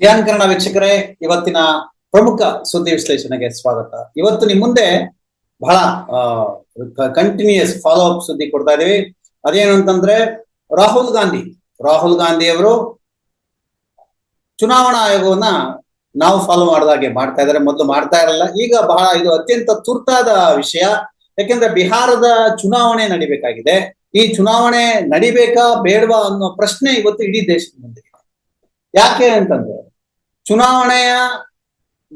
ಧ್ಯಾನ್ ವೀಕ್ಷಕರೇ, ಇವತ್ತಿನ ಪ್ರಮುಖ ಸುದ್ದಿ ವಿಶ್ಲೇಷಣೆಗೆ ಸ್ವಾಗತ. ಇವತ್ತು ನಿಮ್ ಮುಂದೆ ಬಹಳ ಕಂಟಿನ್ಯೂಸ್ ಫಾಲೋ ಅಪ್ ಸುದ್ದಿ ಕೊಡ್ತಾ ಇದೀವಿ. ಅದೇನು ಅಂತಂದ್ರೆ ರಾಹುಲ್ ಗಾಂಧಿ. ರಾಹುಲ್ ಗಾಂಧಿ ಅವರು ಚುನಾವಣಾ ಆಯೋಗವನ್ನ ನಾವು ಫಾಲೋ ಮಾಡಿದಾಗೆ ಮಾಡ್ತಾ ಇದಾರೆ ಮೊದಲು ಮಾಡ್ತಾ ಇರಲ್ಲ ಈಗ ಬಹಳ ಇದು ಅತ್ಯಂತ ತುರ್ತಾದ ವಿಷಯ. ಯಾಕೆಂದ್ರೆ ಬಿಹಾರದ ಚುನಾವಣೆ ನಡಿಬೇಕಾಗಿದೆ. ಈ ಚುನಾವಣೆ ನಡಿಬೇಕಾ ಬೇಡವಾ ಅನ್ನೋ ಪ್ರಶ್ನೆ ಇವತ್ತು ಇಡೀ ದೇಶದ ಮುಂದೆ. ಯಾಕೆ ಅಂತಂದ್ರೆ ಚುನಾವಣೆಯ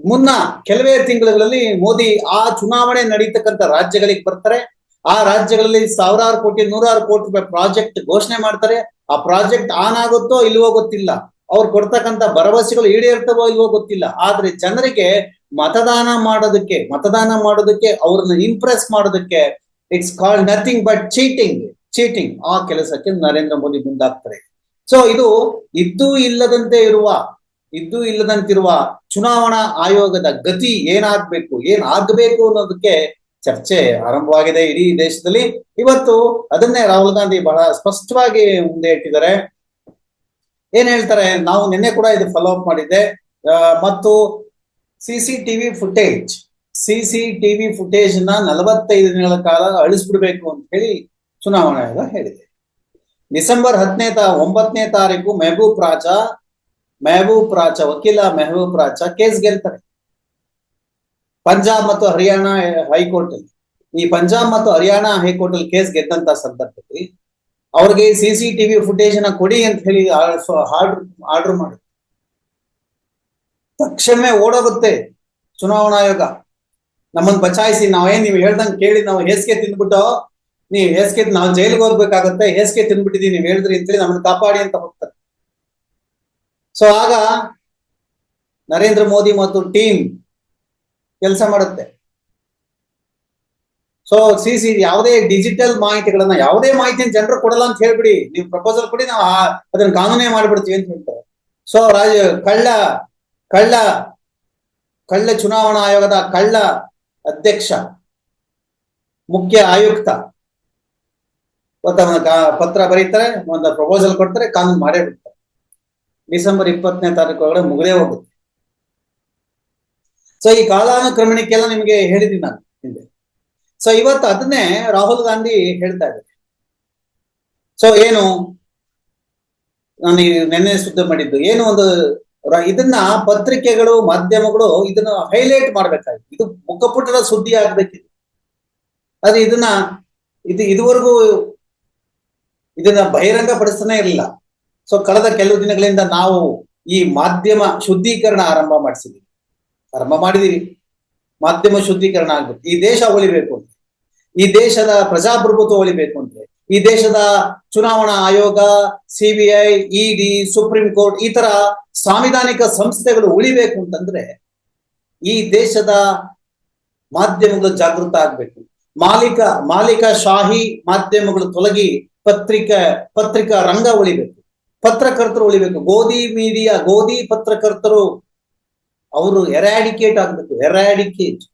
ಮುನ್ನ ಕೆಲವೇ ತಿಂಗಳುಗಳಲ್ಲಿ ಮೋದಿ ಆ ಚುನಾವಣೆ ನಡೀತಕ್ಕಂಥ ರಾಜ್ಯಗಳಿಗೆ ಬರ್ತಾರೆ. ಆ ರಾಜ್ಯಗಳಲ್ಲಿ ಸಾವಿರಾರು ಕೋಟಿ, ನೂರಾರು ಕೋಟಿ ರೂಪಾಯಿ ಪ್ರಾಜೆಕ್ಟ್ ಘೋಷಣೆ ಮಾಡ್ತಾರೆ. ಆ ಪ್ರಾಜೆಕ್ಟ್ ಆನ್ ಆಗುತ್ತೋ ಇಲ್ವೋ ಗೊತ್ತಿಲ್ಲ. ಅವ್ರು ಕೊಡ್ತಕ್ಕಂಥ ಭರವಸೆಗಳು ಈಡೇರ್ತವೋ ಇಲ್ವೋ ಗೊತ್ತಿಲ್ಲ. ಆದ್ರೆ ಜನರಿಗೆ ಮತದಾನ ಮಾಡೋದಕ್ಕೆ ಮತದಾನ ಮಾಡೋದಕ್ಕೆ, ಅವ್ರನ್ನ ಇಂಪ್ರೆಸ್ ಮಾಡೋದಕ್ಕೆ it's called nothing but cheating cheating ಆ ಕೆಲಸಕ್ಕೆ ನರೇಂದ್ರ ಮೋದಿ ಮುಂದಾಗ್ತಾರೆ. ಸೊ ಇದು ಇದ್ದೂ ಇಲ್ಲದಂತೆ ಇರುವ, ಇದ್ದೂ ಇಲ್ಲದಂತಿರುವ ಚುನಾವಣಾ ಆಯೋಗದ ಗತಿ ಏನಾಗ್ಬೇಕು ಏನಾಗಬೇಕು ಅನ್ನೋದಕ್ಕೆ ಚರ್ಚೆ ಆರಂಭವಾಗಿದೆ ಇಡೀ ದೇಶದಲ್ಲಿ. ಇವತ್ತು ಅದನ್ನೇ ರಾಹುಲ್ ಗಾಂಧಿ ಬಹಳ ಸ್ಪಷ್ಟವಾಗಿ ಮುಂದೆ ಇಟ್ಟಿದ್ದಾರೆ. ಏನ್ ಹೇಳ್ತಾರೆ, ನಾವು ನಿನ್ನೆ ಕೂಡ ಇದು ಫಾಲೋ ಅಪ್ ಮಾಡಿದ್ದೆ. ಮತ್ತು C TV footage C TV ಫುಟೇಜ್ನ ನಲವತ್ತೈದು ದಿನಗಳ ಕಾಲ ಅಳಿಸ್ಬಿಡ್ಬೇಕು ಅಂತ ಹೇಳಿ ಚುನಾವಣಾ ಆಯೋಗ ಹೇಳಿದೆ. ಡಿಸೆಂಬರ್ ಹತ್ತನೇ ತಾ, ಒಂಬತ್ತನೇ ತಾರೀಕು ಮೆಹಬೂಬ್ ರಾಜ ಮೆಹಬೂಬ್ ರಾಜ ವಕೀಲ, ಮೆಹಬೂಬ್ ರಾಜ ಕೇಸ್ ಗೆಲ್ತಾರೆ. ಪಂಜಾಬ್ ಮತ್ತು ಹರಿಯಾಣ ಹೈಕೋರ್ಟ್ ಅಲ್ಲಿ ಈ ಪಂಜಾಬ್ ಮತ್ತು ಹರಿಯಾಣ ಹೈಕೋರ್ಟ್ ಅಲ್ಲಿ ಕೇಸ್ ಗೆದ್ದಂತ ಸಂದರ್ಭದಲ್ಲಿ ಅವ್ರಿಗೆ ಸಿ ಸಿ ಟಿವಿ ಫುಟೇಜ್ನ ಕೊಡಿ ಅಂತ ಹೇಳಿ ಆರ್ಡರ್ ಆರ್ಡರ್ ಮಾಡಿ ತಕ್ಷಣವೇ ಓಡೋಗುತ್ತೆ ಚುನಾವಣಾ ಆಯೋಗ. ನಮ್ಮನ್ನು ಬಚಾಯಿಸಿ, ನಾವೇನ್ ನೀವು ಹೇಳ್ದಂಗೆ ಕೇಳಿ, ನಾವು ಹೇಸಿಗೆ ತಿಂದ್ಬಿಟ್ಟು ನೀವ್ ಹೇಸಿಗೆ ನಾವು ಜೈಲಿಗೆ ಹೋಗ್ಬೇಕಾಗತ್ತೆ, ಹೇಸಿಗೆ ತಿನ್ಬಿಟ್ಟಿದೀವಿ, ನೀವ್ ಹೇಳಿದ್ರಿ ಅಂತೇಳಿ ನಮ್ಮನ್ನ ಕಾಪಾಡಿ ಅಂತ ಹೋಗ್ತಾರೆ. ಸೊ ಆಗ ನರೇಂದ್ರ ಮೋದಿ ಮತ್ತು ಟೀಮ್ ಕೆಲಸ ಮಾಡುತ್ತೆ. ಸೊ ಸಿ ಸಿ ಯಾವುದೇ ಡಿಜಿಟಲ್ ಮಾಹಿತಿಗಳನ್ನ, ಯಾವುದೇ ಮಾಹಿತಿನ ಜನರು ಕೊಡಲ್ಲ ಅಂತ ಹೇಳ್ಬಿಡಿ, ನೀವು ಪ್ರಪೋಸಲ್ ಕೊಡಿ, ನಾವು ಅದನ್ನ ಕಾನೂನೇ ಮಾಡಿಬಿಡ್ತೀವಿ ಅಂತ ಹೇಳ್ತಾರೆ. ಸೊ ರಾಜ, ಕಳ್ಳ ಕಳ್ಳ ಕಳ್ಳ ಚುನಾವಣಾ ಆಯೋಗದ ಕಳ್ಳ ಅಧ್ಯಕ್ಷ, ಮುಖ್ಯ ಆಯುಕ್ತ ಪತ್ರ ಬರೀತಾರೆ, ಒಂದು ಪ್ರಪೋಸಲ್ ಕೊಡ್ತಾರೆ, ಕಾನೂನು ಮಾಡೇ ಬಿಡ್ತಾರೆ. ಡಿಸೆಂಬರ್ ಇಪ್ಪತ್ತನೇ ತಾರೀಕು ಒಳಗಡೆ ಮುಗಿದೇ ಹೋಗುತ್ತೆ. ಸೊ ಈ ಕಾಲಾನುಕ್ರಮಣಕ್ಕೆಲ್ಲ ನಿಮಗೆ ಹೇಳಿದ್ದೀನಿ ನಾನು ಹಿಂದೆ. ಸೊ ಇವತ್ತು ಅದನ್ನೇ ರಾಹುಲ್ ಗಾಂಧಿ ಹೇಳ್ತಾ ಇದ್ದಾರೆ. ಸೊ ಏನು? ನಾನು ನಿನ್ನೆ ಸುದ್ದಿ ಮಾಡಿದ್ದು. ಏನು ಒಂದು ಇದನ್ನ ಪತ್ರಿಕೆಗಳು, ಮಾಧ್ಯಮಗಳು ಇದನ್ನ ಹೈಲೈಟ್ ಮಾಡ್ಬೇಕಾಗಿತ್ತು ಇದು ಮುಖಪುಟದ ಸುದ್ದಿ ಆಗ್ಬೇಕಿದೆ ಆದ್ರೆ ಇದನ್ನ, ಇದು ಇದುವರೆಗೂ ಇದನ್ನ ಬಹಿರಂಗ ಪಡಿಸ್ತಾನೆ ಇರಲಿಲ್ಲ. ಸೊ ಕಳೆದ ಕೆಲವು ದಿನಗಳಿಂದ ನಾವು ಈ ಮಾಧ್ಯಮ ಶುದ್ಧೀಕರಣ ಆರಂಭ ಮಾಡಿಸಿದೀವಿ. ಆರಂಭ ಮಾಡಿದೀವಿ. ಮಾಧ್ಯಮ ಶುದ್ಧೀಕರಣ ಆಗ್ಬೇಕು. ಈ ದೇಶ ಉಳಿಬೇಕು ಅಂತ ಈ ದೇಶದ ಪ್ರಜಾಪ್ರಭುತ್ವ ಉಳಿಬೇಕು ಅಂದ್ರೆ, ಈ ದೇಶದ ಚುನಾವಣಾ ಆಯೋಗ ಸಿಬಿಐ ಇಡಿ ಸುಪ್ರೀಂ ಕೋರ್ಟ್ ಈ ತರ ಸಾಂವಿಧಾನಿಕ ಸಂಸ್ಥೆಗಳು ಉಳಿಬೇಕು ಅಂತಂದ್ರೆ ಈ ದೇಶದ ಮಾಧ್ಯಮಗಳು ಜಾಗೃತ ಆಗ್ಬೇಕು. ಮಾಲೀಕ ಮಾಲೀಕ ಶಾಹಿ ಮಾಧ್ಯಮಗಳು ತೊಲಗಿ ಪತ್ರಿಕೆ, ಪತ್ರಿಕಾ ರಂಗ ಉಳಿಬೇಕು ಪತ್ರಕರ್ತರು ಉಳಿಬೇಕು ಗೋಧಿ ಮೀಡಿಯಾ, ಗೋಧಿ ಪತ್ರಕರ್ತರು ಅವರು ಎರಾಡಿಕೇಟ್ ಆಗ್ಬೇಕು. ಎರಾಡಿಕೇಟ್.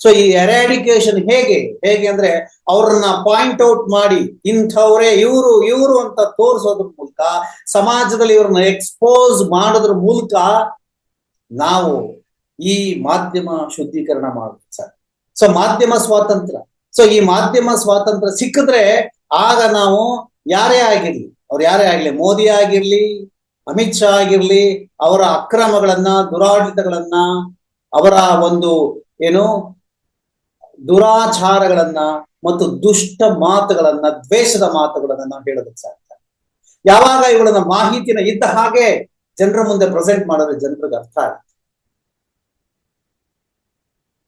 ಸೊ ಈ ಎರಾಡಿಕೇಶನ್ ಹೇಗೆ? ಹೇಗೆ ಅಂದ್ರೆ ಅವ್ರನ್ನ ಪಾಯಿಂಟ್ ಔಟ್ ಮಾಡಿ ಇಂಥವ್ರೆ ಇವರು ಇವರು ಅಂತ ತೋರಿಸೋದ್ರ ಮೂಲಕ, ಸಮಾಜದಲ್ಲಿ ಇವ್ರನ್ನ ಎಕ್ಸ್ಪೋಸ್ ಮಾಡೋದ್ರ ಮೂಲಕ ನಾವು ಈ ಮಾಧ್ಯಮ ಶುದ್ಧೀಕರಣ ಮಾಡ್ಬೇಕು ಸರ್. ಸೊ ಮಾಧ್ಯಮ ಸ್ವಾತಂತ್ರ್ಯ. ಸೊ ಈ ಮಾಧ್ಯಮ ಸ್ವಾತಂತ್ರ್ಯ ಸಿಕ್ಕಿದ್ರೆ ಆಗ ನಾವು ಯಾರೇ ಆಗಿರ್ಲಿ, ಅವ್ರು ಯಾರೇ ಆಗ್ಲಿ, ಮೋದಿ ಆಗಿರ್ಲಿ, ಅಮಿತ್ ಶಾ ಆಗಿರ್ಲಿ, ಅವರ ಅಕ್ರಮಗಳನ್ನ, ದುರಾಡಳಿತಗಳನ್ನ, ಅವರ ಒಂದು ಏನು ದುರಾಚಾರಗಳನ್ನ ಮತ್ತು ದುಷ್ಟ ಮಾತುಗಳನ್ನ, ದ್ವೇಷದ ಮಾತುಗಳನ್ನ ನಾವು ಹೇಳೋದಕ್ಕೆ ಸಾಧ್ಯ. ಯಾವಾಗ ಇವುಗಳನ್ನ ಮಾಹಿತಿನ ಇದ್ದ ಹಾಗೆ ಜನರ ಮುಂದೆ ಪ್ರೆಸೆಂಟ್ ಮಾಡಿದ್ರೆ ಜನರಿಗೆ ಅರ್ಥ ಆಗುತ್ತೆ.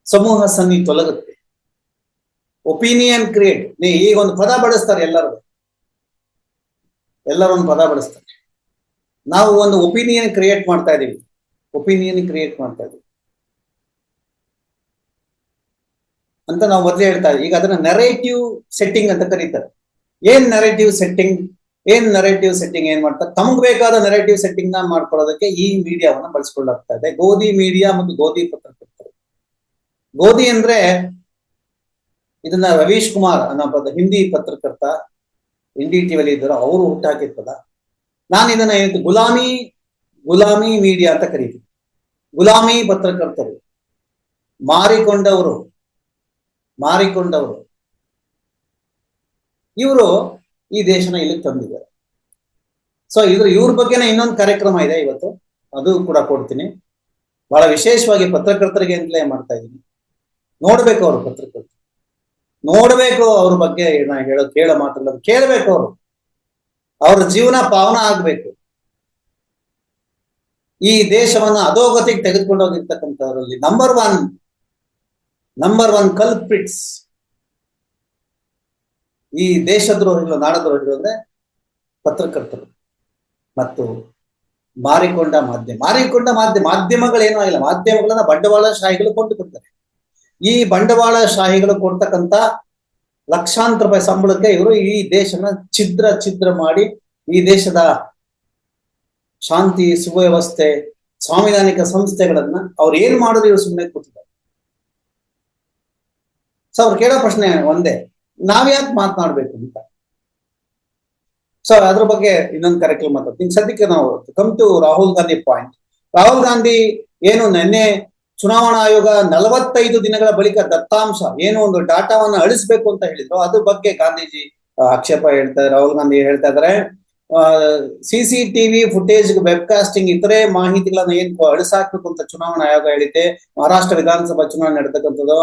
ಸಮೂಹ ಸನ್ನಿ ತೊಲಗುತ್ತೆ. ಒಪಿನಿಯನ್ ಕ್ರಿಯೇಟ್ ನೀ ಈಗ ಒಂದು ಪದ ಬಳಸ್ತಾರೆ ಎಲ್ಲರೂ. ಎಲ್ಲರೂ ಒಂದು ಪದ ಬಳಸ್ತಾರೆ. ನಾವು ಒಂದು ಒಪಿನಿಯನ್ ಕ್ರಿಯೇಟ್ ಮಾಡ್ತಾ ಇದ್ದೀವಿ ಒಪಿನಿಯನ್ ಕ್ರಿಯೇಟ್ ಮಾಡ್ತಾ ಇದೀವಿ. ಅಂತ ನಾವು ಮೊದಲೇ ಹೇಳ್ತಾ ಇದ್ದೀವಿ ಈಗ ಅದನ್ನ ನೆರೇಟಿವ್ ಸೆಟ್ಟಿಂಗ್ ಅಂತ ಕರೀತಾರೆ. ಏನ್ ನೆರೇಟಿವ್ ಸೆಟ್ಟಿಂಗ್ ಏನ್ ನೆರೇಟಿವ್ ಸೆಟ್ಟಿಂಗ್ ಏನ್ ಮಾಡ್ತಾರೆ? ತಮಗ್ ಬೇಕಾದ ನೆರೇಟಿವ್ ಸೆಟ್ಟಿಂಗ್ನ ಮಾಡ್ಕೊಳ್ಳೋದಕ್ಕೆ ಈ ಮೀಡಿಯಾವನ್ನ ಬಳಸ್ಕೊಳ್ಳಾಗ್ತಾ ಇದೆ. ಗೋಧಿ ಮೀಡಿಯಾ ಮತ್ತು ಗೋಧಿ ಪತ್ರ ಗೋಧಿ ಅಂದ್ರೆ ಇದನ್ನ ರವೀಶ್ ಕುಮಾರ್ ಅನ್ನೋ ಪದ ಹಿಂದಿ ಪತ್ರಕರ್ತ ಇಂಡಿ ಟಿವಿಯಲ್ಲಿ ಇದ್ದರು, ಅವರು ಹುಟ್ಟಾಕಿದ ಪದ. ನಾನು ಇದನ್ನ ಗುಲಾಮಿ ಗುಲಾಮಿ ಮೀಡಿಯಾ ಅಂತ ಕರೀತೀನಿ. ಗುಲಾಮಿ ಪತ್ರಕರ್ತರು, ಮಾರಿಕೊಂಡವರು ಮಾರಿಕೊಂಡವರು, ಇವರು ಈ ದೇಶನ ಇಲ್ಲಿ ತಂದಿದ್ದಾರೆ. ಸೊ ಇದ್ರ ಇವ್ರ ಬಗ್ಗೆನೇ ಇನ್ನೊಂದು ಕಾರ್ಯಕ್ರಮ ಇದೆ ಇವತ್ತು. ಅದು ಕೂಡ ಕೊಡ್ತೀನಿ. ಬಹಳ ವಿಶೇಷವಾಗಿ ಪತ್ರಕರ್ತರಿಗೆ ಅಂತಲೇ ಮಾಡ್ತಾ ಇದ್ದೀನಿ. ನೋಡ್ಬೇಕು ಅವರು ಪತ್ರಕರ್ತರು. ನೋಡ್ಬೇಕು ಅವ್ರ ಬಗ್ಗೆ ನಾ ಹೇಳೋ, ಕೇಳೋ ಮಾತಲ್ಲ ಕೇಳಬೇಕು ಅವರು. ಅವ್ರ ಜೀವನ ಪಾವನ ಆಗ್ಬೇಕು. ಈ ದೇಶವನ್ನ ಅಧೋಗತಿಗೆ ತೆಗೆದುಕೊಂಡು ಹೋಗಿರ್ತಕ್ಕಂಥವ್ರಲ್ಲಿ number one number one culprits ಈ ದೇಶದ್ರೋಹಿಗಳು, ನಾಡದ್ರೋಹಿಗಳು ಅಂದ್ರೆ ಪತ್ರಕರ್ತರು ಮತ್ತು ಮಾರಿಕೊಂಡ ಮಾಧ್ಯಮ. ಮಾರಿಕೊಂಡ ಮಾಧ್ಯಮ ಮಾಧ್ಯಮಗಳೇನೂ ಆಗಿಲ್ಲ. ಮಾಧ್ಯಮಗಳನ್ನ ಬಂಡವಾಳಶಾಹಿಗಳು ಕೊಂಡು ಕೊಡ್ತಾರೆ ಈ ಬಂಡವಾಳ ಶಾಹಿಗಳು ಕೊಡ್ತಕ್ಕಂತ ಲಕ್ಷಾಂತರ ರೂಪಾಯಿ ಸಂಬಳಕ್ಕೆ ಇವರು ಈ ದೇಶನ ಛಿದ್ರ ಛಿದ್ರ ಮಾಡಿ ಈ ದೇಶದ ಶಾಂತಿ, ಸುವ್ಯವಸ್ಥೆ, ಸಾಂವಿಧಾನಿಕ ಸಂಸ್ಥೆಗಳನ್ನ ಅವ್ರು ಏನ್ ಮಾಡಿದ್ರು ಇವ್ರು ಸುಮ್ಮನೆ ಕೂತಿದ್ದಾರೆ. ಸೊ ಅವ್ರು ಕೇಳೋ ಪ್ರಶ್ನೆ ಒಂದೇ ನಾವ್ಯಾಕೆ ಮಾತನಾಡ್ಬೇಕು ಅಂತ? ಸೊ ಅದ್ರ ಬಗ್ಗೆ ಇನ್ನೊಂದು ಕಾರ್ಯಕ್ರಮ ಮಾತಾಡ್ತೀನಿ. ಸದ್ಯಕ್ಕೆ ನಾವು come to Rahul Gandhi point Rahul Gandhi ಏನು ನಿನ್ನೆ ಚುನಾವಣಾ ಆಯೋಗ ನಲವತ್ತೈದು ದಿನಗಳ ಬಳಿಕ ದತ್ತಾಂಶ, ಏನು ಒಂದು ಡಾಟಾವನ್ನ ಅಳಿಸ್ಬೇಕು ಅಂತ ಹೇಳಿದ್ರು ಅದ್ರ ಬಗ್ಗೆ ಗಾಂಧೀಜಿ ಆಕ್ಷೇಪ ಹೇಳ್ತಾರೆ ರಾಹುಲ್ ಗಾಂಧಿ ಹೇಳ್ತಾ ಇದಾರೆ ಸಿಸಿ ಟಿವಿ ಫುಟೇಜ್ ವೆಬ್ಕಾಸ್ಟಿಂಗ್ ಇತರೆ ಮಾಹಿತಿಗಳನ್ನ ಏನ್ ಅಳಿಸಾಕ್ಬೇಕು ಅಂತ ಚುನಾವಣಾ ಆಯೋಗ ಹೇಳಿದೆ ಮಹಾರಾಷ್ಟ್ರ ವಿಧಾನಸಭಾ ಚುನಾವಣೆ ನಡೆತಕ್ಕಂಥದ್ದು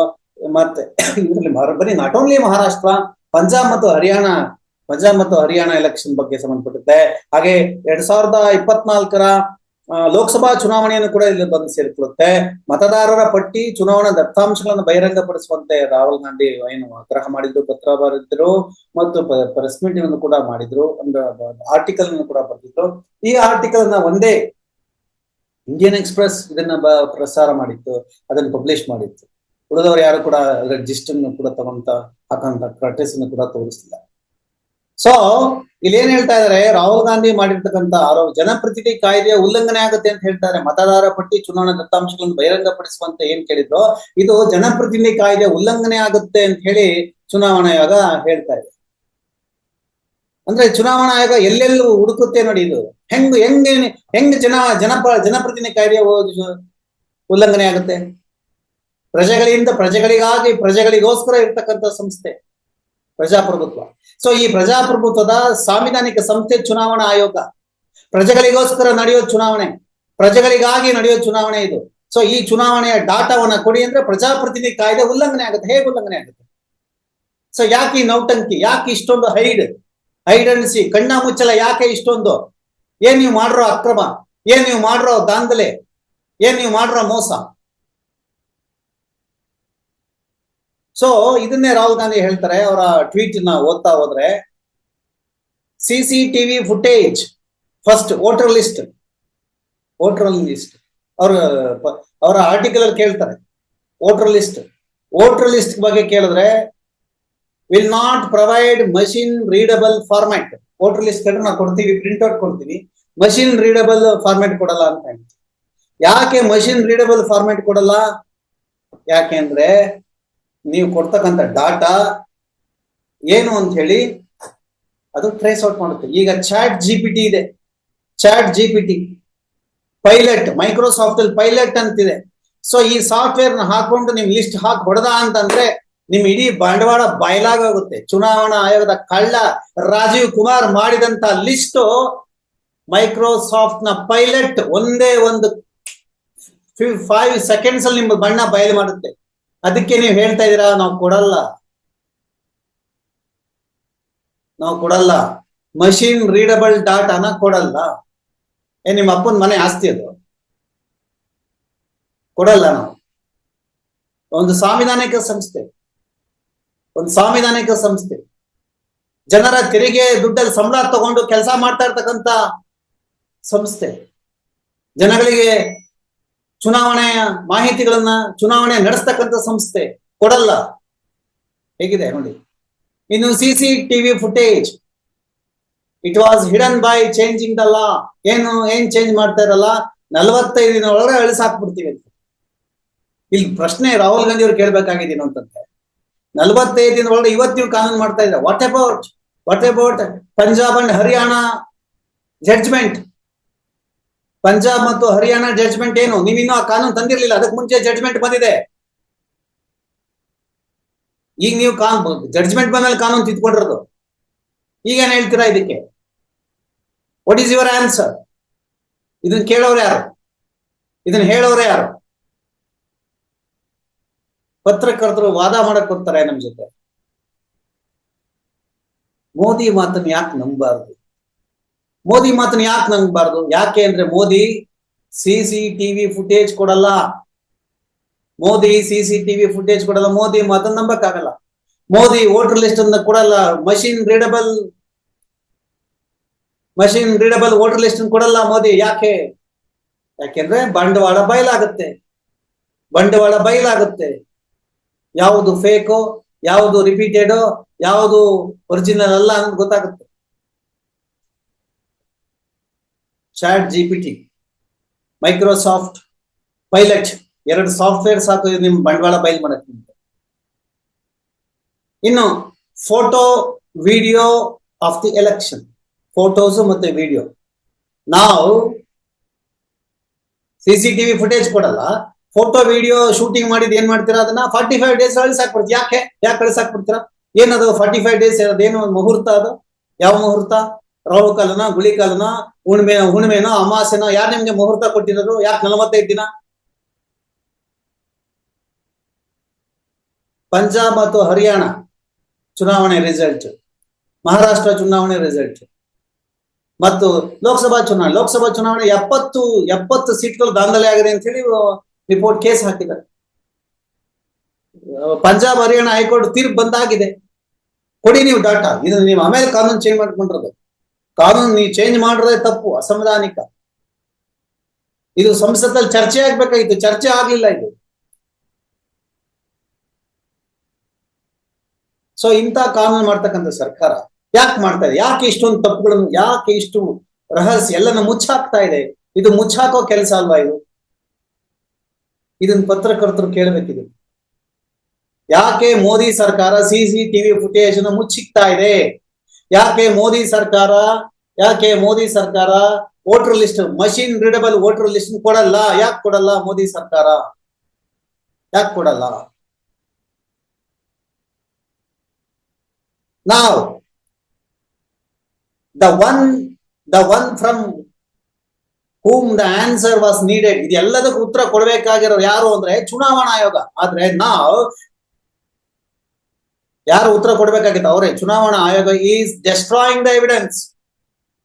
ಮತ್ತೆ, ಇದರಲ್ಲಿ ಬರೀ ನಾಟ್ ಓನ್ಲಿ ಮಹಾರಾಷ್ಟ್ರ, ಪಂಜಾಬ್ ಮತ್ತು ಹರಿಯಾಣ, ಪಂಜಾಬ್ ಮತ್ತು ಹರಿಯಾಣ ಎಲೆಕ್ಷನ್ ಬಗ್ಗೆ ಸಂಬಂಧಪಟ್ಟಿದೆ. ಹಾಗೆ ಎರಡ್ ಸಾವಿರದ ಇಪ್ಪತ್ನಾಲ್ಕರ ಲೋಕಸಭಾ ಚುನಾವಣೆಯನ್ನು ಕೂಡ ಇಲ್ಲಿ ಬಂದು ಸೇರಿಕೊಳ್ಳುತ್ತೆ. ಮತದಾರರ ಪಟ್ಟಿ, ಚುನಾವಣಾ ದತ್ತಾಂಶಗಳನ್ನು ಬಹಿರಂಗಪಡಿಸುವಂತೆ ರಾಹುಲ್ ಗಾಂಧಿ ಏನು ಆಗ್ರಹ ಮಾಡಿದ್ರು, ಪತ್ರ ಬರೆದಿದ್ರು ಮತ್ತು ಪ್ರೆಸ್ ಮೀಟ್ ಅನ್ನು ಕೂಡ ಮಾಡಿದ್ರು, ಒಂದು ಆರ್ಟಿಕಲ್ ಅನ್ನು ಕೂಡ ಬರೆದಿದ್ರು. ಈ ಆರ್ಟಿಕಲ್ನ ಒಂದೇ ಇಂಡಿಯನ್ ಎಕ್ಸ್ಪ್ರೆಸ್ ಇದನ್ನ ಪ್ರಸಾರ ಮಾಡಿತ್ತು, ಅದನ್ನು ಪಬ್ಲಿಷ್ ಮಾಡಿತ್ತು. ಉಳಿದವರು ಯಾರು ಕೂಡ ಅದರ ಕೂಡ ತಗೊಂತ ಹಾಕಂತ ಕಟೇಸ್ ಅನ್ನು ಕೂಡ ತೋರಿಸ್ತಿಲ್ಲ ಸೊ ಇಲ್ಲಿ ಏನ್ ಹೇಳ್ತಾ ಇದಾರೆ? ರಾಹುಲ್ ಗಾಂಧಿ ಮಾಡಿರ್ತಕ್ಕಂತ ಆರೋಪ ಜನಪ್ರತಿನಿಧಿ ಕಾಯ್ದೆಯ ಉಲ್ಲಂಘನೆ ಆಗುತ್ತೆ ಅಂತ ಹೇಳ್ತಾರೆ. ಮತದಾರ ಪಟ್ಟಿ ಚುನಾವಣಾ ದತ್ತಾಂಶಗಳನ್ನು ಬಹಿರಂಗಪಡಿಸುವಂತ ಏನ್ ಕೇಳಿದ್ರು? ಇದು ಜನಪ್ರತಿನಿಧಿ ಕಾಯ್ದೆ ಉಲ್ಲಂಘನೆ ಆಗುತ್ತೆ ಅಂತ ಹೇಳಿ ಚುನಾವಣಾ ಆಯೋಗ ಹೇಳ್ತಾ ಇದೆ. ಅಂದ್ರೆ ಚುನಾವಣಾ ಆಯೋಗ ಎಲ್ಲೆಲ್ಲೂ ಹುಡುಕುತ್ತೆ ನೋಡಿ ಇದು. ಹೆಂಗ್ ಹೆಂಗ್ ಹೆಂಗ್ ಜನ ಜನಪ ಜನಪ್ರತಿನಿಧಿ ಕಾಯ್ದೆ ಉಲ್ಲಂಘನೆ ಆಗುತ್ತೆ? ಪ್ರಜೆಗಳಿಂದ ಪ್ರಜೆಗಳಿಗಾಗಿ ಪ್ರಜೆಗಳಿಗೋಸ್ಕರ ಇರ್ತಕ್ಕಂಥ ಸಂಸ್ಥೆ. ಪ್ರಜಾಪ್ರಭುತ್ವ. ಸೊ ಈ ಪ್ರಜಾಪ್ರಭುತ್ವದ ಸಾಂವಿಧಾನಿಕ ಸಂಸ್ಥೆ ಚುನಾವಣಾ ಆಯೋಗ, ಪ್ರಜೆಗಳಿಗೋಸ್ಕರ ನಡೆಯೋ ಚುನಾವಣೆ, ಪ್ರಜೆಗಳಿಗಾಗಿ ನಡೆಯೋ ಚುನಾವಣೆ ಇದು. ಸೊ ಈ ಚುನಾವಣೆಯ ಡಾಟಾವನ್ನ ಕೊಡಿ ಅಂದ್ರೆ ಪ್ರಜಾಪ್ರತಿನಿಧಿ ಕಾಯ್ದೆ ಉಲ್ಲಂಘನೆ ಆಗುತ್ತೆ. ಹೇಗೆ ಉಲ್ಲಂಘನೆ ಆಗುತ್ತೆ? ಸೊ ಯಾಕೆ ಈ ನೌಟಂಕಿ, ಯಾಕೆ ಇಷ್ಟೊಂದು ಹೈಡ್ ಹೈಡ್ ಅನ್ಸಿ ಕಣ್ಣ ಮುಚ್ಚಲ ಯಾಕೆ ಇಷ್ಟೊಂದು? ಏನ್ ನೀವು ಮಾಡಿರೋ ಅಕ್ರಮ, ಏನ್ ನೀವು ಮಾಡಿರೋ ದಾಂಧಲೆ ಏನ್ ನೀವು ಮಾಡಿರೋ ಮೋಸ? ಸೊ ಇದನ್ನೇ ರಾಹುಲ್ ಗಾಂಧಿ ಹೇಳ್ತಾರೆ, ಅವರ ಟ್ವೀಟ್ನ ಓದ್ತಾ ಹೋದ್ರೆ C TV footage first voter list voter list ಅವ್ರ, ಅವರ ಆರ್ಟಿಕಲ್ ಅಲ್ಲಿ ಕೇಳ್ತಾರೆ ವೋಟರ್ ಲಿಸ್ಟ್ ವೋಟರ್ ಲಿಸ್ಟ್ ಬಗ್ಗೆ ಕೇಳಿದ್ರೆ will not provide machine readable format voter list ಕಂಡ್ರೆ ನಾವು ಕೊಡ್ತೀವಿ ಪ್ರಿಂಟ್ ಔಟ್ ಕೊಡ್ತೀವಿ. ಮಷಿನ್ ರೀಡಬಲ್ ಫಾರ್ಮ್ಯಾಟ್ ಕೊಡಲ್ಲ ಅಂತ ಹೇಳ್ತೀವಿ ಯಾಕೆ ಮಷಿನ್ ರೀಡಬಲ್ ಫಾರ್ಮ್ಯಾಟ್ ಕೊಡಲ್ಲ? ಯಾಕೆ ಅಂದ್ರೆ ನೀವು ಕೊಡ್ತಕ್ಕಂತ ಡಾಟಾ ಏನು ಅಂತ ಹೇಳಿ ಅದು ಟ್ರೇಸ್ ಔಟ್ ಮಾಡುತ್ತೆ. ಈಗ ಚಾಟ್ ಜಿ ಪಿ ಟಿ ಇದೆ. Chat G P T pilot Microsoft ಅಲ್ಲಿ ಪೈಲಟ್ ಅಂತಿದೆ. ಸೊ ಈ ಸಾಫ್ಟ್ವೇರ್ನ ಹಾಕೊಂಡು ನೀವು ಲಿಸ್ಟ್ ಹಾಕಿ ಹೊಡೆದ ಅಂತಂದ್ರೆ ನಿಮ್ ಇಡೀ ಬಂಡವಾಳ ಬಯಲಾಗೋಗುತ್ತೆ. ಚುನಾವಣಾ ಆಯೋಗದ ಕಳ್ಳ ರಾಜೀವ್ ಕುಮಾರ್ ಮಾಡಿದಂತ ಲಿಸ್ಟ್ ಮೈಕ್ರೋಸಾಫ್ಟ್ನ ಪೈಲಟ್ ಒಂದೇ ಒಂದು ಫೈವ್ ಸೆಕೆಂಡ್ಸ್ ಅಲ್ಲಿ ನಿಮ್ಮ ಬಣ್ಣ ಬಯಲು ಮಾಡುತ್ತೆ. ಅದಕ್ಕೆ ನೀವು ಹೇಳ್ತಾ ಇದ್ದೀರಾ, ನಾವು ಕೊಡಲ್ಲ. ನಾವು ಕೊಡಲ್ಲ. ಮಷಿನ್ ರೀಡಬಲ್ ಡಾಟಾನ ಕೊಡಲ್ಲ. ಏ, ನಿಮ್ಮ ಅಪ್ಪನ ಮನೆ ಆಸ್ತಿ ಅದು. ಕೊಡಲ್ಲ ನಾವು. ಒಂದು ಸಾಂವಿಧಾನಿಕ ಸಂಸ್ಥೆ. ಒಂದು ಸಾಂವಿಧಾನಿಕ ಸಂಸ್ಥೆ. ಜನರ ತೆರಿಗೆ, ದುಡ್ಡಲ್ಲಿ ಸಂಬಳ ತಗೊಂಡು ಕೆಲಸ ಮಾಡ್ತಾ ಇರ್ತಕ್ಕಂತ ಸಂಸ್ಥೆ. ಜನಗಳಿಗೆ ಚುನಾವಣೆಯ ಮಾಹಿತಿಗಳನ್ನ ಚುನಾವಣೆ ನಡೆಸ್ತಕ್ಕಂಥ ಸಂಸ್ಥೆ ಕೊಡಲ್ಲ. ಹೇಗಿದೆ ನೋಡಿ. ಇನ್ನು C C TV footage it was hidden by changing the law ಏನು, ಏನ್ ಚೇಂಜ್ ಮಾಡ್ತಾ ಇರಲ್ಲ? ನಲವತ್ತೈದು ದಿನ ಒಳಗಡೆ ಅಳಿಸಾಕ್ಬಿಡ್ತೀವಿ. ಅಂತ ಇಲ್ಲಿ ಪ್ರಶ್ನೆ ರಾಹುಲ್ ಗಾಂಧಿ ಅವ್ರು ಕೇಳ್ಬೇಕಾಗಿದ್ದೀನಿ ಅಂತಂದ್ರೆ, ನಲವತ್ತೈದು ದಿನ ಒಳಗಡೆ ಇವತ್ತು ಕಾನೂನು ಮಾಡ್ತಾ ಇದ್ದಾರೆ. What about what about Punjab and Haryana judgment Punjab ಮತ್ತು ಹರಿಯಾಣ ಜಡ್ಜ್ಮೆಂಟ್ ಏನು? ನೀವಿನ್ನೂ ಆ ಕಾನೂನು ತಂದಿರಲಿಲ್ಲ. ಅದಕ್ಕೆ ಮುಂಚೆ ಜಡ್ಜ್ಮೆಂಟ್ ಬಂದಿದೆ. ಈಗ ನೀವು ಕಾನ್ ಜಡ್ಜ್ಮೆಂಟ್ ಬಂದ್ಮೇಲೆ ಕಾನೂನು ತಿದ್ಕೊಂಡಿರೋದು ಈಗ ಏನ್ ಹೇಳ್ತೀರಾ ಇದಕ್ಕೆ? ವಾಟ್ ಈಸ್ ಯುವರ್ ಆನ್ಸರ್ ಇದನ್ನ ಕೇಳೋರು ಯಾರು? ಇದನ್ನ ಹೇಳೋರು ಯಾರು? ಪತ್ರಕರ್ತರು ವಾದ ಮಾಡಕ್ ಕೊಡ್ತಾರೆ ನಮ್ ಜೊತೆ. ಮೋದಿ ಮಾತನ್ನ ಯಾಕೆ ನಂಬಬಾರ್ದು ಮೋದಿ ಮಾತನ್ನ ಯಾಕೆ ನಂಬಬಾರ್ದು ಯಾಕೆ ಅಂದ್ರೆ ಮೋದಿ ಸಿ ಟಿವಿ ಫುಟೇಜ್ ಕೊಡಲ್ಲ. ಮೋದಿ ಸಿಸಿ ಟಿವಿ ಫುಟೇಜ್ ಕೊಡಲ್ಲ. ಮೋದಿ ಮಾತನ್ನ ನಂಬಕ್ಕಾಗಲ್ಲ. ಮೋದಿ ವೋಟರ್ ಲಿಸ್ಟ್ ಅನ್ನ ಕೊಡಲ್ಲ. Machine readable machine readable voter list ಕೊಡಲ್ಲ ಮೋದಿ. ಯಾಕೆ? ಯಾಕೆಂದ್ರೆ ಬಂಡವಾಳ ಬಯಲಾಗುತ್ತೆ. ಬಂಡವಾಳ ಬಯಲಾಗುತ್ತೆ. ಯಾವುದು ಫೇಕೋ ಯಾವುದು ರಿಪೀಟೆಡೋ ಯಾವುದು ಒರಿಜಿನಲ್ ಅಲ್ಲ ಅಂತ ಗೊತ್ತಾಗುತ್ತೆ. Chat G P T Microsoft pilot ಎರಡು ಸಾಫ್ಟ್ವೇರ್ ಸಾಕು ನಿಮ್ ಬಂಡವಾಳ ಬೈಲ್ ಮಾಡಕ್ಕೆ ಇನ್ನು photo video of the election photos ಮತ್ತೆ ವಿಡಿಯೋ ನಾವು ಸಿ ಟಿವಿ ಫುಟೇಜ್ ಕೊಡಲ್ಲ ಫೋಟೋ ವಿಡಿಯೋ ಶೂಟಿಂಗ್ ಮಾಡಿದ್ ಏನ್ ಮಾಡ್ತೀರಾ ಅದನ್ನ ಫಾರ್ಟಿ ಫೈವ್ ಡೇಸ್ ಕಳಿಸಾಕ್ಬಿಡ್ತೀರಾ ಯಾಕೆ? ಯಾಕೆ ಕಳಿಸಾಕ್ಬಿಡ್ತೀರಾ ಏನದು ಫಾರ್ಟಿ ಫೈವ್ ಡೇಸ್ ಅದೇನು ಮುಹೂರ್ತ ಅದು? ಯಾವ ಮುಹೂರ್ತ? ರಾಹು ಗುಳಿಕಾಲನ ಗುಳಿ ಕಾಲನ ಹುಣ್ಮೆ, ಹುಣ್ಮೆನೋ ಅಮಾಸೆನೋ ಯಾರು ನಿಮ್ಗೆ ಮುಹೂರ್ತ ಕೊಟ್ಟಿರೋದು? ಯಾಕೆ ನಲವತ್ತೈದು ದಿನ? ಪಂಜಾಬ್ ಮತ್ತು ಹರಿಯಾಣ ಚುನಾವಣೆ ರಿಸಲ್ಟ್ ಮಹಾರಾಷ್ಟ್ರ ಚುನಾವಣೆ ರಿಸಲ್ಟ್ ಮತ್ತು ಲೋಕಸಭಾ ಚುನಾವಣೆ. ಲೋಕಸಭಾ ಚುನಾವಣೆ ಎಪ್ಪತ್ತು ಎಪ್ಪತ್ತು ಸೀಟ್ಗಳು ದಾಂಧಲೆ ಆಗಿದೆ ಅಂತ ಹೇಳಿ ರಿಪೋರ್ಟ್ ಕೇಸ್ ಹಾಕಿದ್ದಾರೆ. ಪಂಜಾಬ್, ಹರಿಯಾಣ ಹೈಕೋರ್ಟ್ ತೀರ್ಪು ಬಂದಾಗಿದೆ. ಕೊಡಿ ನೀವು ಡಾಟಾ. ಇದು ನೀವು ಆಮೇಲೆ ಕಾನೂನು ಚೇಂಜ್ ಮಾಡ್ಕೊಂಡಿರೋದು ಕಾನೂನು ನೀವು ಚೇಂಜ್ ಮಾಡಿರೋದೇ ತಪ್ಪು, ಅಸಂವಿಧಾನಿಕ. ಇದು ಸಂಸತ್ತಲ್ಲಿ ಚರ್ಚೆ ಆಗ್ಬೇಕಾಗಿತ್ತು, ಚರ್ಚೆ ಆಗ್ಲಿಲ್ಲ ಇದು. ಸೊ ಇಂಥ ಕಾನೂನು ಮಾಡ್ತಕ್ಕಂಥ ಸರ್ಕಾರ ಯಾಕೆ ಮಾಡ್ತಾ ಇದೆ? ಯಾಕೆ ಇಷ್ಟೊಂದು ತಪ್ಪುಗಳನ್ನು, ಯಾಕೆ ಇಷ್ಟು ರಹಸ್ಯ ಎಲ್ಲನ ಮುಚ್ಚಾಕ್ತಾ ಇದೆ? ಇದು ಮುಚ್ಚಾಕೋ ಕೆಲಸ ಅಲ್ವಾ ಇದು? ಇದನ್ನ ಪತ್ರಕರ್ತರು ಕೇಳಬೇಕಿದೆ. ಯಾಕೆ ಮೋದಿ ಸರ್ಕಾರ ಸಿ ಸಿ ಟಿವಿ ಫುಟೇಜ್ ಮುಚ್ಚಿಕ್ತಾ ಇದೆ? ಯಾಕೆ ಮೋದಿ ಸರ್ಕಾರ, ಯಾಕೆ ಮೋದಿ ಸರ್ಕಾರ voter list, machine readable voter list ಕೊಡಲ್ಲ? ಯಾಕೆ ಕೊಡಲ್ಲ ಮೋದಿ ಸರ್ಕಾರ? ಯಾಕೆ ಕೊಡಲ್ಲ? ನಾವು the one the one from whom the answer was needed ಇದೆಲ್ಲದಕ್ಕೂ ಉತ್ತರ ಕೊಡಬೇಕಾಗಿರೋರು ಯಾರು ಅಂದ್ರೆ ಚುನಾವಣಾ ಆಯೋಗ. ಆದ್ರೆ ನಾವು ಯಾರು ಉತ್ತರ ಕೊಡ್ಬೇಕಾಗಿತ್ತು? ಅವರೇ. ಚುನಾವಣಾ ಆಯೋಗ is destroying the evidence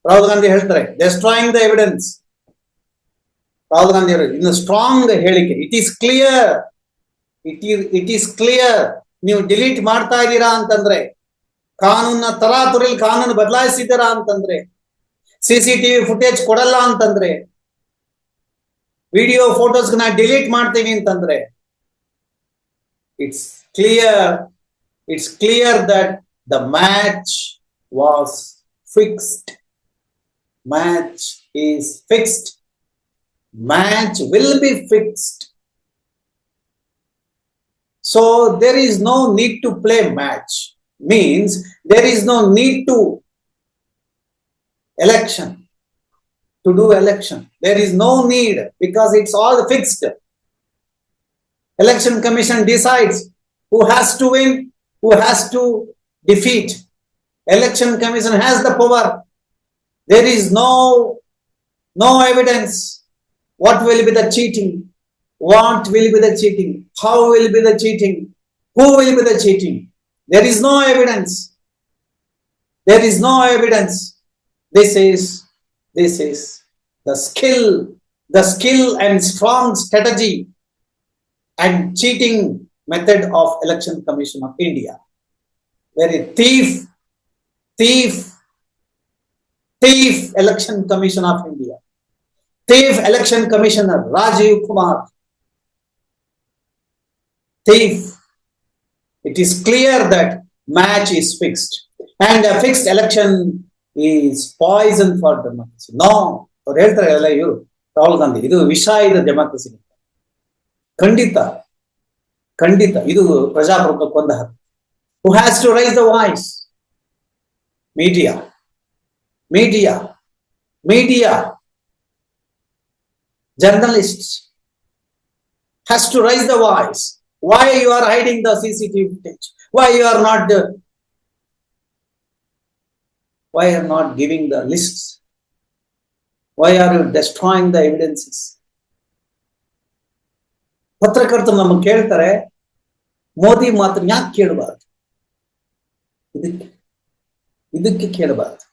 Rahul Gandhi ಹೇಳ್ತಾರೆ destroying the evidence Rahul Gandhi ಅವರು, ಇನ್ನು ಸ್ಟ್ರಾಂಗ್ ಹೇಳಿಕೆ. It is clear it is it is clear ನೀವು ಡಿಲೀಟ್ ಮಾಡ್ತಾ ಇದ್ದೀರಾ ಅಂತಂದ್ರೆ ಕಾನೂನ ತರಾತುರಿಲ್ ಕಾನೂನು ಬದಲಾಯಿಸಿದ್ದೀರಾ ಅಂತಂದ್ರೆ ಸಿ ಸಿ ಟಿವಿ ಫುಟೇಜ್ ಕೊಡಲ್ಲ ಅಂತಂದ್ರೆ ವಿಡಿಯೋ ಫೋಟೋಸ್ ನಾ ಡಿಲೀಟ್ ಮಾಡ್ತೀನಿ ಅಂತಂದ್ರೆ it's clear it's clear that the match was fixed. Match is fixed. Match will be fixed. So there is no need to play match. Means there is no need to election. To do election. There is no need because it's all fixed. Election Commission decides who has to win, who has to defeat. Election commission has the power. There is no no evidence. What will be the cheating? What will be the cheating? How will be the cheating? Who will be the cheating? There is no evidence. There is no evidence. This is this is the skill the skill and strong strategy and cheating method of election commission of india very thief thief thief election commission of india thief election commissioner Rajiv Kumar. Thief. It is clear that match is fixed and a fixed election is poison for democracy. No, ಅವ್ರು ಹೇಳ್ತಾರೆ ಎಲ್ಲ ಇವರು ರಾಹುಲ್ ಗಾಂಧಿ ಇದು ವಿಷ ಇದೆ democracy ಖಂಡಿತ ಖಂಡಿತ ಇದು ಪ್ರಜಾಪ್ರಭುತ್ವಕ್ಕೊಂದು ಹಕ್ಕು who has to raise the voice media media media journalists has to raise the voice. Why you are hiding the CCTV footage? Why you are not uh, why you are not giving the lists? Why are you destroying the evidences? ಪತ್ರಕರ್ತರು ನಮ್ಮ ಕೇಳ್ತಾರೆ, ಮೋದಿ ಮಾತ್ರ ಯಾಕೆ ಕೇಳಬಾರದು? ಇದಕ್ಕೆ ಇದಕ್ಕೆ ಕೇಳಬಾರ್ದು.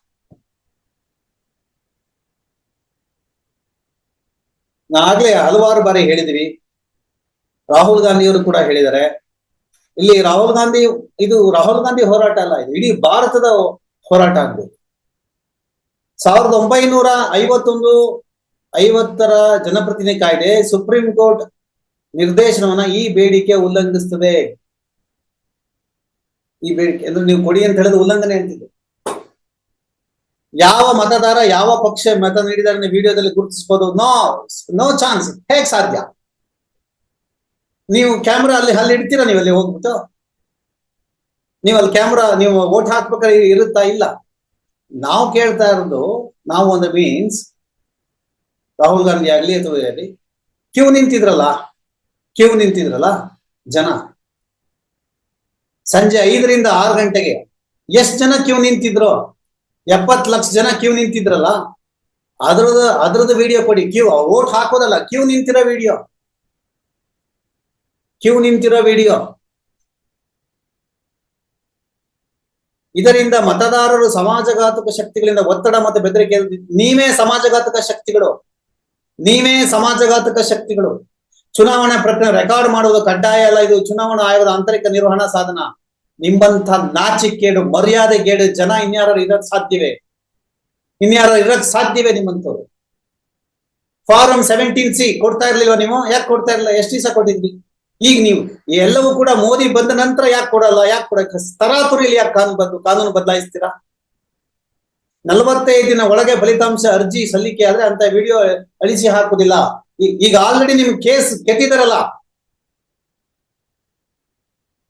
ಆಗ್ಲೇ ಹಲವಾರು ಬಾರಿ ಹೇಳಿದಿವಿ. ರಾಹುಲ್ ಗಾಂಧಿಯವರು ಕೂಡ ಹೇಳಿದ್ದಾರೆ. ಇಲ್ಲಿ ರಾಹುಲ್ ಗಾಂಧಿ, ಇದು ರಾಹುಲ್ ಗಾಂಧಿ ಹೋರಾಟ ಅಲ್ಲ, ಇದು ಇಡೀ ಭಾರತದ ಹೋರಾಟ ಆಗ್ಬೇಕು. ಸಾವಿರದ ಒಂಬೈನೂರ ಐವತ್ತೊಂದು ಐವತ್ತರ ಜನಪ್ರತಿನಿಧಿ ಕಾಯ್ದೆ ಸುಪ್ರೀಂ ಕೋರ್ಟ್ ನಿರ್ದೇಶನವನ್ನ ಈ ಬೇಡಿಕೆ ಉಲ್ಲಂಘಿಸ್ತದೆ. ಈ ಬೇಡಿಕೆ ಅಂದ್ರೆ ನೀವು ಕೊಡಿ ಅಂತ ಹೇಳಿದ್ರೆ ಉಲ್ಲಂಘನೆ ಅಂತಿದೆ. ಯಾವ ಮತದಾರ, ಯಾವ ಪಕ್ಷ ಮತ ನೀಡಿದಾರೆ ವಿಡಿಯೋದಲ್ಲಿ ಗುರುತಿಸಬಹುದು ನೋ ನೋ ಚಾನ್ಸ್. ಹೇಗ್ ಸಾಧ್ಯ? ನೀವು ಕ್ಯಾಮ್ರಾ ಅಲ್ಲಿ ಅಲ್ಲಿ ಇಡ್ತೀರಾ ನೀವು ಅಲ್ಲಿ ಹೋಗ್ಬಿಟ್ಟು? ನೀವು ಅಲ್ಲಿ ಕ್ಯಾಮ್ರಾ, ನೀವು ಓಟ್ ಹಾಕ್ಬೇಕಾದ್ರೆ ಇರುತ್ತಾ ಇಲ್ಲ? ನಾವು ಕೇಳ್ತಾ ಇರೋದು, ನಾವು ಒಂದು ಮೀನ್ಸ್ ರಾಹುಲ್ ಗಾಂಧಿ ಆಗ್ಲಿ ಅಥವಾ ಕ್ಯೂ ನಿಂತಿದ್ರಲ್ಲ? ಕ್ಯೂ ನಿಂತಿದ್ರಲ್ಲ, ಜನ? ಸಂಜೆ ಐದರಿಂದ ಆರು ಗಂಟೆಗೆ ಎಷ್ಟು ಜನ ಕ್ಯೂ ನಿಂತಿದ್ರು? ಎಪ್ಪತ್ ಲಕ್ಷ ಜನ ಕ್ಯೂ ನಿಂತಿದ್ರಲ್ಲ? ಅದ್ರದ ಅದ್ರದ್ದು ವಿಡಿಯೋ ಕೊಡಿ. ಕ್ಯೂ ಓಟ್ ಹಾಕೋದಲ್ಲ ಕ್ಯೂ ನಿಂತಿರೋ ವಿಡಿಯೋ ಕ್ಯೂ ನಿಂತಿರೋ ವಿಡಿಯೋ ಇದರಿಂದ ಮತದಾರರು ಸಮಾಜಘಾತಕ ಶಕ್ತಿಗಳಿಂದ ಒತ್ತಡ ಮತ್ತು ಬೆದರಿಕೆ, ನೀವೇ ಸಮಾಜಘಾತಕ ಶಕ್ತಿಗಳು. ನೀವೇ ಸಮಾಜಘಾತಕ ಶಕ್ತಿಗಳು. ಚುನಾವಣೆ ಪ್ರಕ್ರಿಯೆ ರೆಕಾರ್ಡ್ ಮಾಡುವುದು ಕಡ್ಡಾಯ ಅಲ್ಲ, ಇದು ಚುನಾವಣಾ ಆಯೋಗದ ಆಂತರಿಕ ನಿರ್ವಹಣಾ ಸಾಧನ. ನಿಮ್ಮಂತ ನಾಚಿಕೇಡು ಮರ್ಯಾದೆ ಗೇಡು ಜನ ಇನ್ಯಾರು ಇರಕ್ ಸಾಧ್ಯವೇ? ಇನ್ಯಾರು ಇರಕ್ ಸಾಧ್ಯವೇ ನಿಮ್ಮಂತವ್ರು ಫಾರಂ ಸೆವೆಂಟೀನ್ ಸಿ ಕೊಡ್ತಾ ಇರ್ಲಿಲ್ವಾ ನೀವು? ಯಾಕೆ ಕೊಡ್ತಾ ಇರಲಿಲ್ಲ? ಎಷ್ಟು ದಿವಸ ಕೊಟ್ಟಿದ್ರಿ? ಈಗ ನೀವು ಎಲ್ಲವೂ ಕೂಡ ಮೋದಿ ಬಂದ ನಂತರ ಯಾಕೆ ಕೊಡಲ್ಲ? ಯಾಕೆ ಕೊಡಕ್ಕೆ ತರಾತುರಿಲಿ ಯಾಕೆ ಕಾನೂನು ಬಂದು ಕಾನೂನು ಬದಲಾಯಿಸ್ತೀರಾ? ನಲವತ್ತೈದು ದಿನ ಒಳಗೆ ಫಲಿತಾಂಶ ಅರ್ಜಿ ಸಲ್ಲಿಕೆ ಆದ್ರೆ ಅಂತ ವಿಡಿಯೋ ಅಳಿಸಿ ಹಾಕುದಿಲ್ಲ ಈಗ ಆಲ್ರೆಡಿ ನಿಮ್ ಕೇಸ್ ಗೆದ್ದಿದಾರಲ್ಲ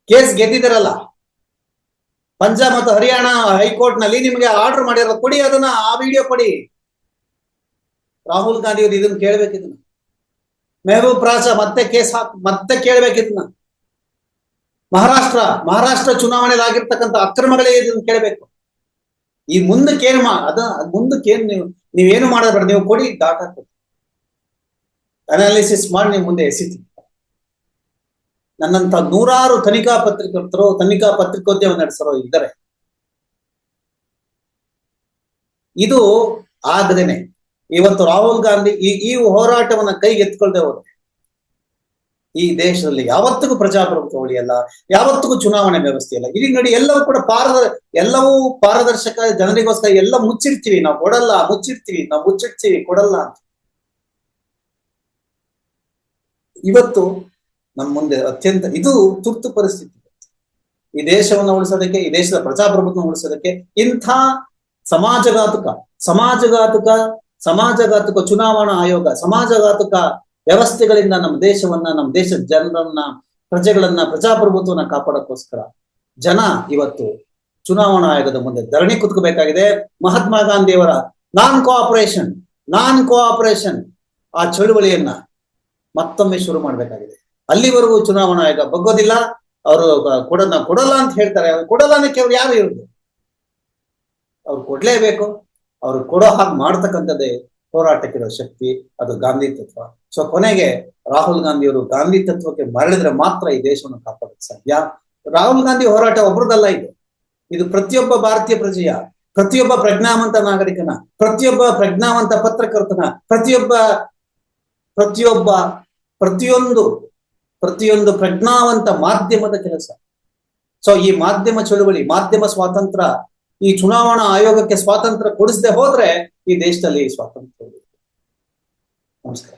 ಕೇಸ್ ಗೆದ್ದಿದಾರಲ್ಲ ಪಂಜಾಬ್ ಮತ್ತು ಹರಿಯಾಣ ಹೈಕೋರ್ಟ್ನಲ್ಲಿ ನಿಮಗೆ ಆರ್ಡರ್ ಮಾಡಿರಲ್ಲ ಕೊಡಿ, ಅದನ್ನ ಆ ವಿಡಿಯೋ ಕೊಡಿ. ರಾಹುಲ್ ಗಾಂಧಿ ಅವರು ಇದನ್ನ ಕೇಳ್ಬೇಕಿದ್ನ ಮೆಹಬೂಬ್ ಪ್ರಾಸ ಮತ್ತೆ ಕೇಸ್ ಹಾಕ್ ಮತ್ತೆ ಕೇಳ್ಬೇಕಿದ್ನ ಮಹಾರಾಷ್ಟ್ರ ಮಹಾರಾಷ್ಟ್ರ ಚುನಾವಣೆಯಲ್ಲಿ ಆಗಿರ್ತಕ್ಕಂಥ ಅಕ್ರಮಗಳೇ ಇದನ್ನ ಕೇಳಬೇಕು. ಈ ಮುಂದಕ್ಕೆ ಏನ್ ಮಾ ಅದ ಮುಂದಕ್ಕೆ ಏನ್ ನೀವು ನೀವೇನು ಮಾಡಬೇಡ ನೀವು ಕೊಡಿ, ಡಾಟಾ ಅನಾಲಿಸಿಸ್ ಮಾಡಿ ಮುಂದೆ ಎಸಿತೀನಿ. ನನ್ನಂತ ನೂರಾರು ತನಿಖಾ ಪತ್ರಿಕರ್ತರು, ತನಿಖಾ ಪತ್ರಿಕೋದ್ಯಮ ನಡೆಸರೋ ಇದ್ದಾರೆ. ಇದು ಆಗದೇನೆ. ಇವತ್ತು ರಾಹುಲ್ ಗಾಂಧಿ ಈ ಈ ಹೋರಾಟವನ್ನ ಕೈಗೆತ್ಕೊಳ್ದೆ ಹೋದ್ರೆ ಈ ದೇಶದಲ್ಲಿ ಯಾವತ್ತಿಗೂ ಪ್ರಜಾಪ್ರಭುತ್ವ ಉಳಿಯಲ್ಲ, ಯಾವತ್ತಿಗೂ ಚುನಾವಣೆ ವ್ಯವಸ್ಥೆ ಇಲ್ಲ. ಇಲ್ಲಿ ನೋಡಿ ಎಲ್ಲವೂ ಕೂಡ ಪಾರದ, ಎಲ್ಲವೂ ಪಾರದರ್ಶಕ, ಜನರಿಗೋಸ್ಕರ ಎಲ್ಲ ಮುಚ್ಚಿರ್ತೀವಿ. ನಾವು ಕೊಡಲ್ಲ, ಮುಚ್ಚಿರ್ತೀವಿ. ನಾವು ಮುಚ್ಚಿಡ್ತೀವಿ ಕೊಡಲ್ಲ ಅಂತ. ಇವತ್ತು ನಮ್ಮ ಮುಂದೆ ಅತ್ಯಂತ, ಇದು ತುರ್ತು ಪರಿಸ್ಥಿತಿ. ಈ ದೇಶವನ್ನು ಉಳಿಸೋದಕ್ಕೆ, ಈ ದೇಶದ ಪ್ರಜಾಪ್ರಭುತ್ವ ಉಳಿಸೋದಕ್ಕೆ ಇಂಥ ಸಮಾಜಘಾತುಕ ಸಮಾಜಘಾತುಕ ಸಮಾಜಘಾತುಕ ಚುನಾವಣಾ ಆಯೋಗ, ಸಮಾಜಘಾತುಕ ವ್ಯವಸ್ಥೆಗಳಿಂದ ನಮ್ಮ ದೇಶವನ್ನ, ನಮ್ಮ ದೇಶದ ಜನರನ್ನ, ಪ್ರಜೆಗಳನ್ನ ಪ್ರಜಾಪ್ರಭುತ್ವನ ಕಾಪಾಡೋಕ್ಕೋಸ್ಕರ ಜನ ಇವತ್ತು ಚುನಾವಣಾ ಆಯೋಗದ ಮುಂದೆ ಧರಣಿ ಕುತ್ಕೋಬೇಕಾಗಿದೆ. ಮಹಾತ್ಮ ಗಾಂಧಿಯವರ ನಾನ್ ಕೋಆಪರೇಷನ್ ನಾನ್ ಕೋಆಪರೇಷನ್ ಆ ಚಳುವಳಿಯನ್ನ ಮತ್ತೊಮ್ಮೆ ಶುರು ಮಾಡಬೇಕಾಗಿದೆ. ಅಲ್ಲಿವರೆಗೂ ಚುನಾವಣಾ ಆಯೋಗ ಬಗ್ಗೋದಿಲ್ಲ, ಅವರು ಕೊಡಲ್ಲ ಕೊಡಲ್ಲ ಅಂತ ಹೇಳ್ತಾರೆ. ಅವ್ರು ಕೊಡಲ್ಲ ಅನ್ನಕ್ಕೆ ಅವ್ರು ಯಾರು ಇರೋದು? ಅವ್ರು ಕೊಡ್ಲೇಬೇಕು. ಅವ್ರು ಕೊಡೋ ಹಾಗೆ ಮಾಡ್ತಕ್ಕಂಥದ್ದೇ ಹೋರಾಟಕ್ಕಿರೋ ಶಕ್ತಿ, ಅದು ಗಾಂಧಿ ತತ್ವ. ಸೊ ಕೊನೆಗೆ ರಾಹುಲ್ ಗಾಂಧಿಯವರು ಗಾಂಧಿ ತತ್ವಕ್ಕೆ ಮರಳಿದ್ರೆ ಮಾತ್ರ ಈ ದೇಶವನ್ನು ಕಾಪಾಡಕ್ಕೆ ಸಾಧ್ಯ. ರಾಹುಲ್ ಗಾಂಧಿ ಹೋರಾಟ ಒಬ್ರದಲ್ಲ ಇದು. ಇದು ಪ್ರತಿಯೊಬ್ಬ ಭಾರತೀಯ ಪ್ರಜೆಯ, ಪ್ರತಿಯೊಬ್ಬ ಪ್ರಜ್ಞಾವಂತ ನಾಗರಿಕನ, ಪ್ರತಿಯೊಬ್ಬ ಪ್ರಜ್ಞಾವಂತ ಪತ್ರಕರ್ತನ, ಪ್ರತಿಯೊಬ್ಬ ಪ್ರತಿಯೊಬ್ಬ ಪ್ರತಿಯೊಂದು ಪ್ರತಿಯೊಂದು ಪ್ರಜ್ಞಾವಂತ ಮಾಧ್ಯಮದ ಕೆಲಸ. ಸೊ ಈ ಮಾಧ್ಯಮ ಚಳುವಳಿ, ಮಾಧ್ಯಮ ಸ್ವಾತಂತ್ರ್ಯ ಈ ಚುನಾವಣಾ ಆಯೋಗಕ್ಕೆ ಸ್ವಾತಂತ್ರ್ಯ ಕೊಡಿಸದೆ ಹೋದ್ರೆ ಈ ದೇಶದಲ್ಲಿ ಸ್ವಾತಂತ್ರ್ಯ ನಮಸ್ಕಾರ.